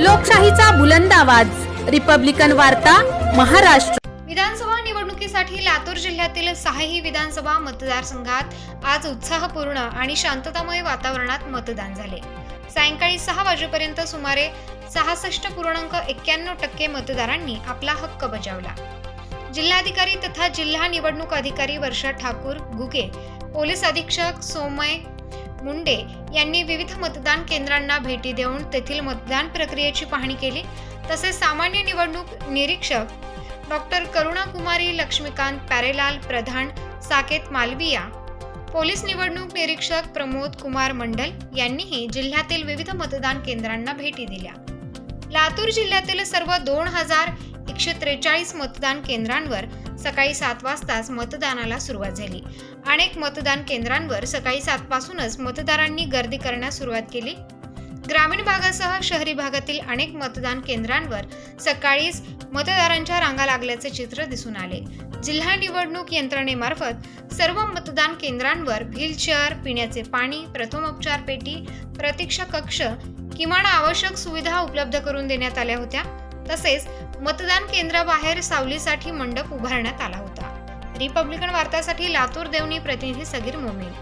लोकशाहीचा बुलंद आवाज. रिपब्लिकन वार्ता महाराष्ट्र. विधानसभा निवडणुकीसाठी लातूर जिल्ह्यातील सहाही विधानसभा मतदारसंघात आज उत्साहपूर्ण आणि शांततामय वातावरणात मतदान झाले. सायंकाळी सहा वाजेपर्यंत सुमारे सहासष्ट पूर्णांक एक्क्याण्णव टक्के मतदारांनी आपला हक्क बजावला. जिल्हाधिकारी तथा जिल्हा निवडणूक अधिकारी वर्षा ठाकूर गुगे पोलीस अधीक्षक सोमय मुंडे यांनी विविध मतदान केंद्रांना भेटी देऊन तेथील मतदान प्रक्रियेची पाहणी केली. तसेच सामान्य निवडणूक निरीक्षक doctor Karunakumari Laxmikant parallel Pradhan Saket Malviya police निवडणूक निरीक्षक प्रमोद कुमार मंडल यांनीही जिल्ह्यातील विविध मतदान केंद्रांना भेटी दिल्या. लातूर जिल्ह्यातील सर्व दोन हजार एकशे त्रेचाळीस मतदान केंद्रांवर सकाळी सात वाजताच मतदानाला सुरुवात झाली. अनेक मतदान केंद्रांवर सकाळी सातपासूनच मतदारांनी गर्दी करण्यास सुरुवात केली. ग्रामीण भागासह शहरी भागातील अनेक मतदान केंद्रांवर सकाळीच मतदारांच्या रांगा लागल्याचे चित्र दिसून आले. जिल्हा निवडणूक यंत्रणेमार्फत सर्व मतदान केंद्रांवर व्हीलचेअर पिण्याचे पाणी प्रथमोपचार पेटी प्रतीक्षा कक्ष किमान आवश्यक सुविधा उपलब्ध करून देण्यात आल्या होत्या. तसेच मतदान केंद्राबाहेर सावलीसाठी मंडप उभारण्यात आला होता. रिपब्लिकन वार्तासाठी लातूर देवणी प्रतिनिधी सगीर मोमीन